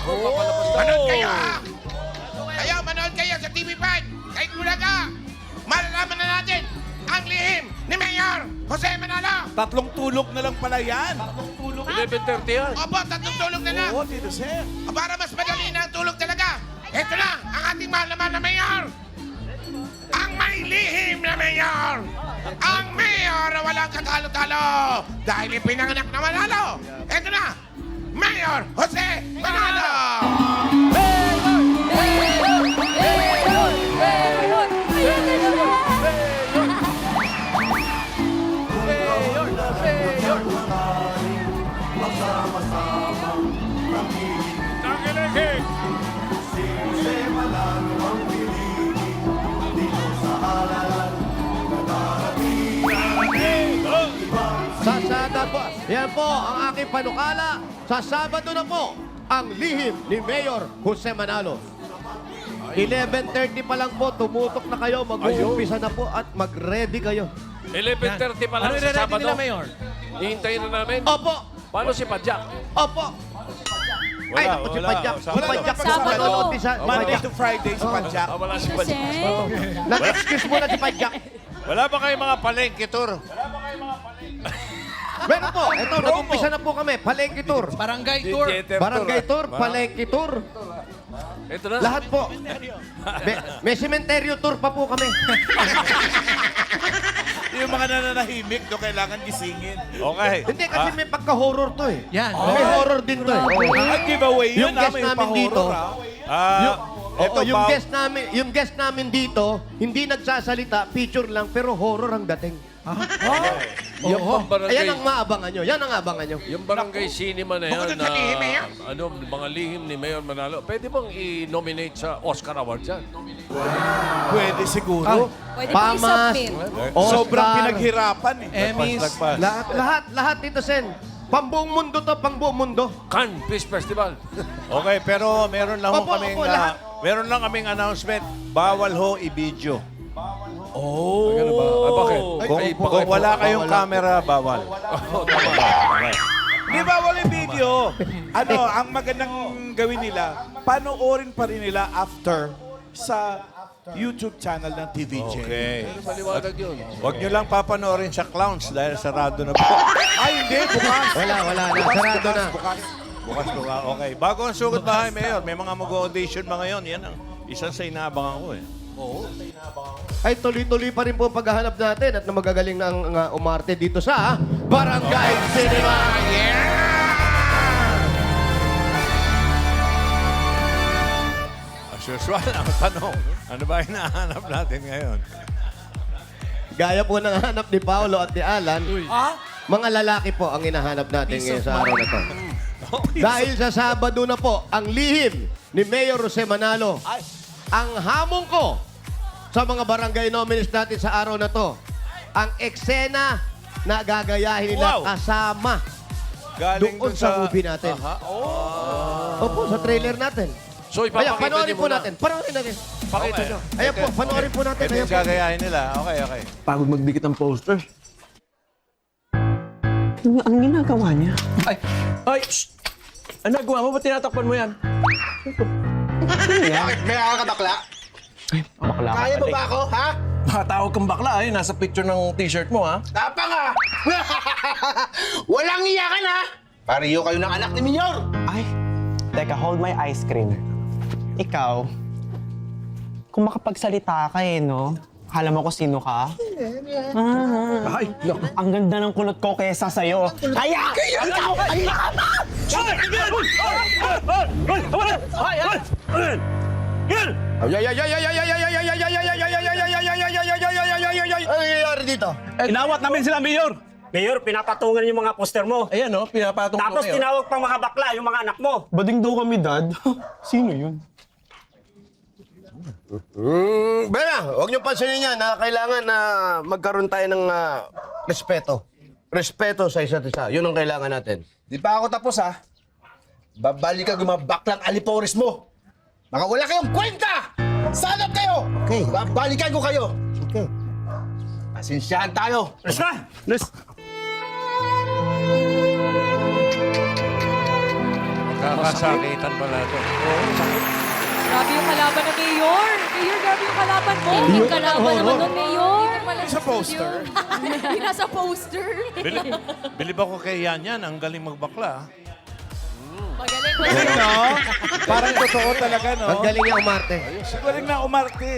Ako, papalabas na. Manood kayo ha! Kayo, manood kayo sa TV5! Kahit Bulaga! Malalaman na natin ang lihim ni Mayor Jose Manalo! Tatlong tulog na lang pala yan. 11.30 yan. Opo, tatlong tulog na lang! Oo, Tito Sen. Para mas madali na ang tulog talaga! Ito na ang ating mahal naman na Mayor! Ang may lihim na Mayor! Ang Mayor na walang katalo-talo! Dahil ipinanganak na Manalo! Ito na! Mayor Jose Manalo! Yan po ang aking panukala. Sa Sabado na po, ang lihim ni Mayor Jose Manalo. 11.30 pa lang po, tumutok na kayo, mag-uumpisa na po at mag-ready kayo. 11.30 pa lang Ano sa i-ready Sabado. nila, Mayor? Hihintayin na namin. Opo! Paano si Padjak? Opo! Ay, naku, si Padjak. Si Wala Padjak na Sabado. manonood din sa Monday Padjak. to Friday si Padjak. Ah, wala si Padjak. Nag-excuse muna si Padjak. Wala ba kayong mga palengke tour? Meron po, ito, nag-umpisa na po kami. Palengke tour. Barangay tour. Barangay tour, palengke tour. Ito na. Lahat po. May, may cementerio tour pa po kami. Yung mga nananahimik, do kailangan gisingin. Okay. Hindi kasi may pagka-horror to eh. Yan. May horror din to eh. Ang giveaway yun, Yung ah, guest may namin pa-horror, dito, ah. Ah, Yung, eto oo, yung guest namin, yung guest namin dito, hindi nagsasalita, picture lang, pero horror ang dating. Yung Oo. barangay, Ayan ang maabangan nyo. Yan ang abangan nyo. yung barangay cinema na yan Bukod dun na sa lihim, Mayor. ano, mga lihim ni Mayor Manalo, pwede bang i-nominate sa Oscar Award yan? Pwede siguro. Pwede po Pamas, i-submit. Oscar, Sobrang pinaghirapan eh. Emmys. Lahat, lahat, lahat dito, Sen. Pambuong mundo to, pambuong mundo. Cannes Peace Festival. Okay, pero meron lang ho Opo, kaming opo, ah, lahat. meron lang kaming announcement. Bawal ho i-video. Oh. Ano ba? Ah, bakit? Kung, Ay, kung wala kayong camera, bawal. Di ba wala video? Ano, ang magandang gawin nila, panoorin pa rin nila after sa YouTube channel ng TVJ. Okay. Maliwanag yun. Huwag nyo lang papanoorin sa clowns dahil sarado na po. Ay, hindi. Bukas. Wala, wala na. Bukas, Sarado bukas, na. bukas. Bukas po ka. Okay. Bago ang sugot bahay, Mayor, may mga mag-audition mga ngayon. Yan ang isang sa inaabangan ko eh. Ay, tuloy-tuloy pa rin po ang paghahanap natin at na magagaling ng uh, umarte dito sa Barangay Cinema. As usual, ang tanong, ano ba hinahanap natin ngayon? Gaya po ng hanap ni Paolo at ni Alan, mga lalaki po ang hinahanap natin ngayon sa araw na to. Dahil sa Sabado na po, ang lihim ni Mayor Jose Manalo, ang hamon ko sa mga barangay nominees natin sa araw na to, ang eksena na gagayahin nila Wow! kasama Galing doon sa movie natin. Opo, sa trailer natin. So, ipapakita panoorin niyo po muna. natin. Panoorin natin. Pakita niyo. Ayan po, panoorin po natin. Ito Ayan yung po. gagayahin nila. Okay, okay. Pagod magdikit ng posters. Ano ang ginagawa niya? Ay, ay, shh! Ano nagawa mo? Ba't tinatakpan mo yan? May nakakabakla? Bakla ka Kaya mo ba ako, ha? Makatawag kang bakla ay nasa picture ng t-shirt mo ha. Tapa nga! Walang iyakan, ha? Pariyo kayo ng anak ni Minyor! Ay, teka, hold my ice cream. Ikaw, kung makapagsalita ka eh, no? Akala mo ko sino ka? Ah, Ay, naku. ang ganda ng kulot ko kesa sa'yo. Kaya! Ikaw! Ay, Ano nangyayari dito? Inawat namin sila, Mayor. Mayor, pinapatungan yung mga poster mo. Ayan no, pinapatong Tapos tinawag pang mga bakla, yung mga anak mo. Bading daw kami, dad. sino yun? Mm, Bella, huwag niyo pansinin yan na kailangan na magkaroon tayo ng ah, respeto. Respeto sa isa't isa. Yun ang kailangan natin. Di pa ako tapos, ha? Babalik ka gumabaklang alipores mo. Mga wala kayong kwenta! Sanap kayo! Okay. Babalikan ko kayo! Okay. Pasensyahan tayo! Let's go! Let's... Nakasakitan pala ito. Grabe yung kalaban ng Mayor. Mayor, grabe yung kalaban mo. Yun Yung ang kalaban naman ng Mayor. Sa poster. Yung nasa poster. Bilib, bilib ako kay Yan Yan. Ang galing magbakla. Magaling, Galing, magaling. no? Parang totoo talaga, no? Ang galing niya umarte. Galing na umarte.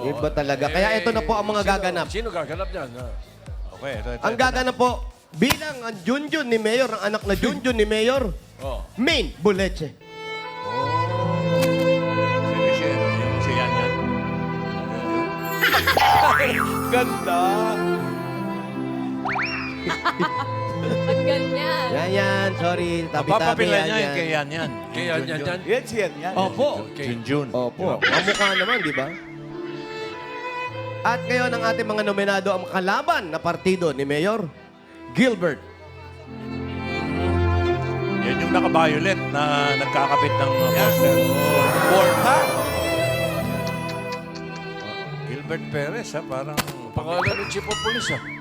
Iba talaga. Kaya ito na po ang mga gaganap. Sino gaganap niyan? Ah. Okay, ito, ito. Ang gaganap po, bilang ang Junjun ni Mayor, ang anak na Junjun ni Mayor, Oh. Main Buleche. Sino siya? Yung si Yan Yan. Ganda. Ang ganyan. Yan yan, sorry. Tabi-tabi Papapilan yan niya yung yan. kay Yan Yan. Yan, yan, yan. Yan, yan, yan. Opo. Junjun. Opo. Kamukha naman, di ba? At ngayon ang ating mga nominado ang kalaban na partido ni Mayor Gilbert. Yan yung naka-violet na nagkakapit ng uh, poster. Porta. Gilbert Perez, ha? Parang... Pangalan ng chief of police, ah.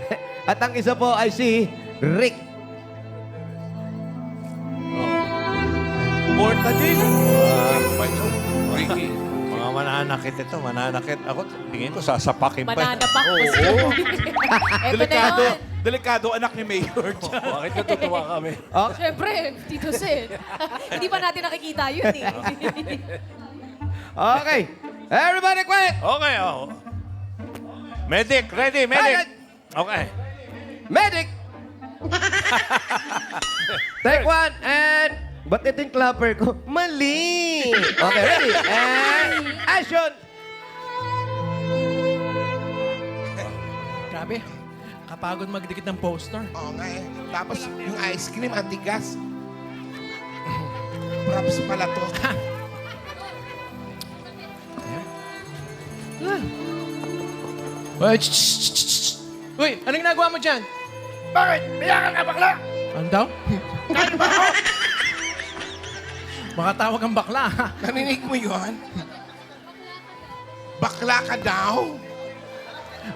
At ang isa po ay si Rick. Porta din. Ah. Ricky. Mga mananakit ito, mananakit. Ako, tingin ko sasapakin pa. Banana mo siya. Ito na Delikado. yun. Delikado anak ni Mayor. Bakit natutuwa kami? Siyempre, Tito Sen. Hindi pa natin nakikita yun eh. Okay. Everybody quiet! Okay, oh. Medic, ready, medic. Okay. Medic! Take one and... Ba't ito yung clapper ko? Mali! Okay, ready? And action! Grabe. Kapagod magdikit ng poster. Oo nga eh. Tapos yung ice cream, antigas. Props pala to. Shh, shh, shh, shh. Uy, anong ginagawa mo dyan? Bakit? Biyangan ka bakla! Ano daw? Baka tawag ang bakla. ha? Naninig mo yun? Bakla ka daw?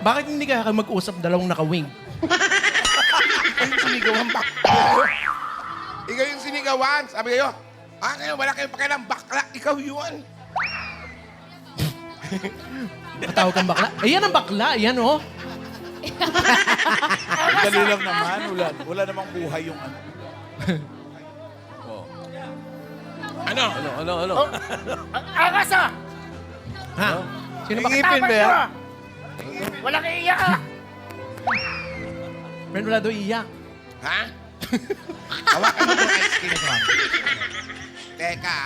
Bakit hindi ka mag-usap dalawang naka-wing? Ikaw yung sinigawan bakla. Ikaw yung sinigawan. Sabi kayo, ah, kayo, wala kayong pakialam bakla. Ikaw yun. Tawag kang bakla. Ayan ang bakla. Ayan, oh. Dali lang naman. Wala, wala namang buhay yung ano. Ano? Ano, ano, ano? Angas ah! Ha? Sino ba? Ngipin ba yan? Wala kang iyak ah! Friend, wala daw iyak. Ha? Hawakan mo itong ice cream ko. Teka.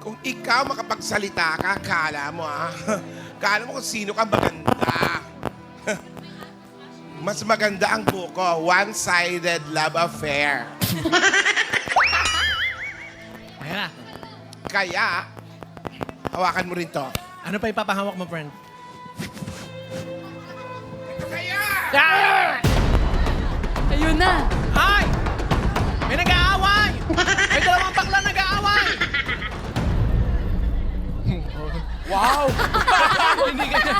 Kung ikaw makapagsalita ka, kala mo ah. Kala mo kung sino ka maganda. Mas maganda ang buko, One-Sided Love Affair. Ayan na. Kaya, hawakan mo rin to. Ano pa ipapahawak mo, friend? Kaya! Ayun na. Wow! Hindi ganyan.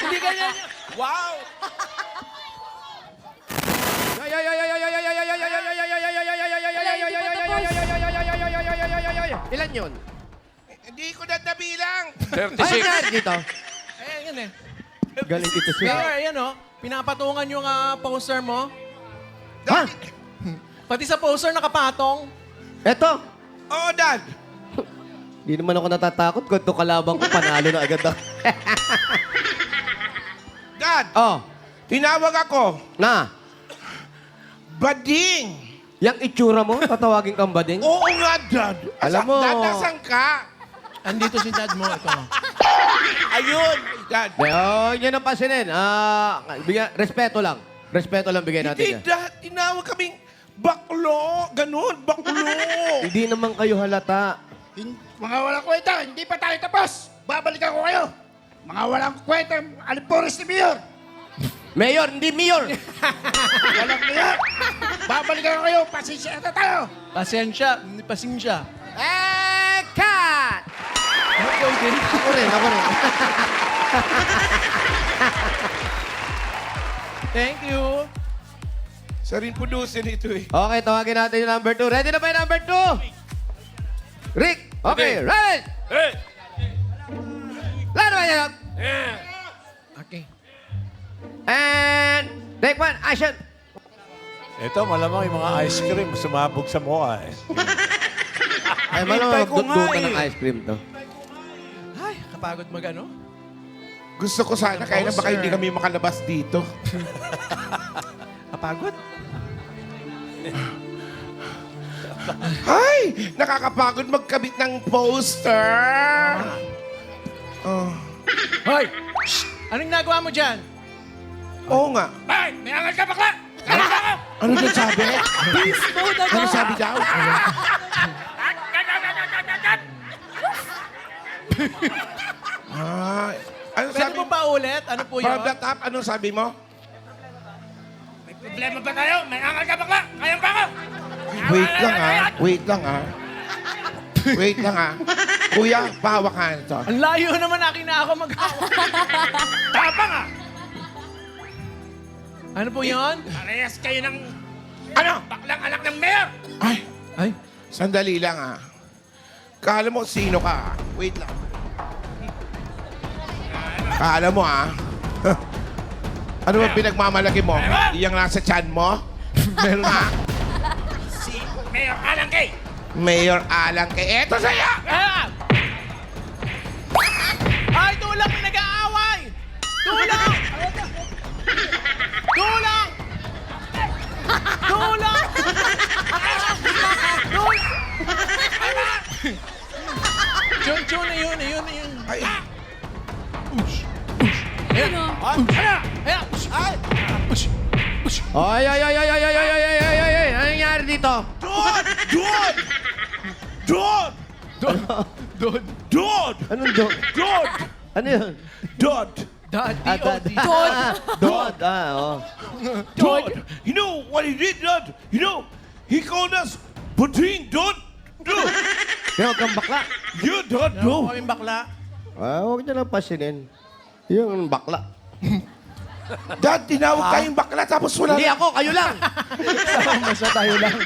Hindi ganyan. Wow! Ilan yun? Hindi ko na nabilang. 36. Ay, na, dito. Ayan, yan eh. Galing ito siya. Mayor, ayan oh. Pinapatungan yung ah, poster mo. Ha? Pati sa poster nakapatong. Eto. Oo, Dad. Hindi naman ako natatakot. Kung ito kalabang ko, panalo na agad ako. Dad, oh, tinawag ako. na. Bading. Yang itsura mo, tatawagin kang bading? Oo nga, Dad. Alam mo- Dad, nasan ka? Andito si dad mo. Ito. Ayun, Dad. Oh, yan ang pasinin. Ah, bigyan, respeto lang. Respeto lang bigyan Hindi, natin yan. Dad. Tinawag kaming baklo. Ganun, baklo. Hindi naman kayo halata. Hin- Mga walang kwenta, hindi pa tayo tapos! Babalikan ko kayo! Mga walang kwenta, alipores ni Mayor! Mayor, hindi mayor. Walang Mayor! Babalikan ko kayo, pasensya na tayo! Pasensya. Hindi pasensya. eh, cut! Ako rin, ako rin. Thank you. Siya rin producer nito eh. Okay, tawagin natin yung number two. Ready na ba yung number two? Rick! Okay, ready! Hey! Lalo ba yan? Okay. And take one, action! Ito, malamang yung mga ice cream sumabog sa mukha eh. Ay, Hintay malamang ko nga magdudutan eh. ng ice cream to. Ay, kapagod magano. Gusto ko sana, kaya na baka hindi kami makalabas dito. Kapagod? Ay! Nakakapagod magkabit ng poster! Oh. Hoy! Shh! Anong nagawa mo dyan? Oo nga. Ay, may angal ka bakla! Ano daw sabi? Beast mode agad. Ano sabi daw? Ay, ano Pwede sabi mo mo? pa ulit? Ano po yun? From the top, anong sabi mo? May problema ba tayo? May angal ka bakla! Kayang baka! Wait lang ah. Wait lang ah. Wait lang ah. Kuya, pahawakan ito. Ang layo naman akin na ako mag Tapang ah! Ano po yun? Parehas kayo ng... Ano? Baklang anak ng mayor! Ay, Ay, sandali lang ah. Kala mo sino ka ah. Wait lang. Kala mo ah. ano ba pinagmamalaki mo? Iyang nasa chan mo? Meron na. Mayor Alang kay Eto sa'yo! Ah! Ay, tulang! May nag-aaway! Tulang! Tulang! Tulang! Tulang! Chun, chun, ayun, ayun, ayun. Ay, Ano? Ayan! Ayan! Ay! Ay, ay, ay, ay, ay, ay, ay, ay, ay, ay, ay, ay, ano nangyari dito? Dude! Dude! Dude! Doon. Dude! Anong do? Dude! Ano yun? Dude! Dad, Ah. D.O.D. Dod. Ah, oh. Dude! You know what he did, Dude? You know, he called us Putin, Dude! Dude! Kaya huwag kang bakla. You, Ano Dude! kaming bakla? Ah, huwag niyo lang pasinin. Yung bakla. Dad, tinawag tayong bakla tapos wala Hindi ako, kayo lang. Basta tayo lang.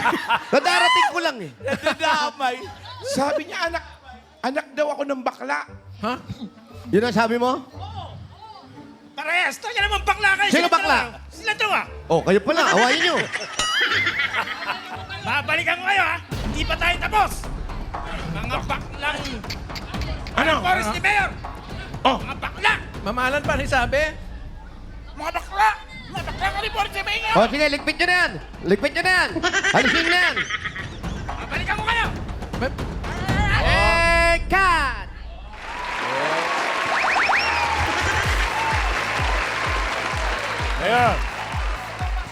Nadarating ko lang eh. nadamay. Sabi niya, anak, anak daw ako ng bakla. Ha? Yun ang sabi mo? Parehas! Talaga naman bakla kayo! Sino bakla? dalawa. Sila dalawa! Oh, kayo pala. Awayin niyo. Babalikan ko kayo ha! Hindi pa tayo tapos! Mga baklang... Ano? Forest ni Mayor! Oh. Mga bakla! Mamahalan pa rin sabi? Mga bakla! Mga bakla ni Forest ni Mayor! Oh, sige, ligpit niyo na yan. Ligpit niyo na yan. Alisin na yan. Babalikan ko kayo! Eh, cut! Mayor!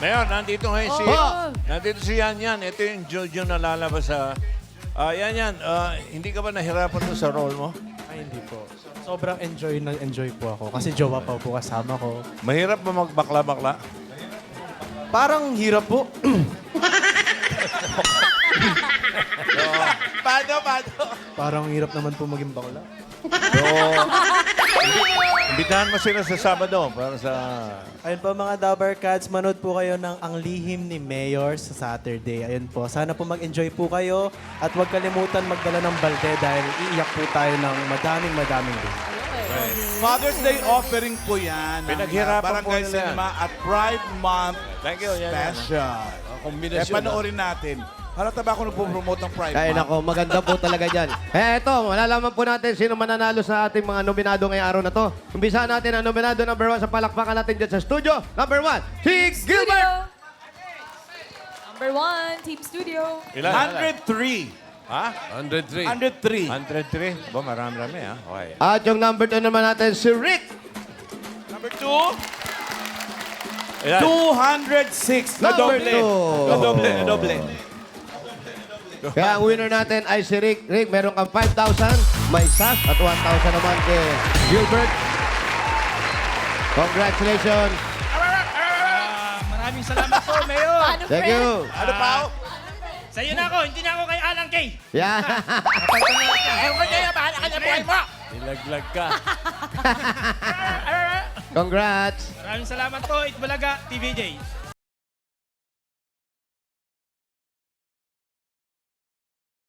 Mayor, nandito ngayon si... Oh. Nandito si Yan Yan. Ito yung Jojo na lalabas sa... Ah, Yan Yan, ah, hindi ka ba nahirapan doon sa role mo? Hindi po. Sobrang enjoy na enjoy po ako. Kasi jowa pa po kasama ko. Mahirap ba magbakla-bakla? Parang hirap po. Paano, paano? Parang hirap naman po maging bakla. So, imbitahan mo sila sa Sabado para sa... Ayun po mga Dabber Cats, manood po kayo ng Ang Lihim ni Mayor sa Saturday. Ayun po, sana po mag-enjoy po kayo at huwag kalimutan magdala ng balde dahil iiyak po tayo ng madaming madaming din. Father's Day offering po yan. Pinaghirapan uh, Barangay po nila yan. Cinema at Pride Month Thank you, Yan Yan. Special. Eh, Kombinasyon. panoorin natin. Halata ba ako nagpo-promote ng Pride Ay, nako, maganda po talaga dyan. Eh, eto, malalaman po natin sino mananalo sa ating mga nominado ngayong araw na to. Umpisa natin ang nominado number one sa palakpakan natin dyan sa studio. Number one, si Gilbert! Studio. Number one, Team Studio. Ilan? 103. Ha? 103. 103. 103. Ba, marami-rami ha? Okay. At yung number two naman natin, si Rick. Number 2, Ilan? 206. Na Number doble. two. Na doble, na doble. Kaya ang winner natin ay si Rick. Rick, meron kang 5,000, may SAS at 1,000 naman kay Gilbert. Congratulations. Maraming salamat po, Mayor! Paano, Thank friend? you. Ano pa? Sa'yo na ako, hindi na ako kay Alan Kay! Yeah. Ewan ko kayo, bahala ka na buhay mo! Ilaglag ka. Congrats. Maraming salamat po, Itbulaga, TVJ.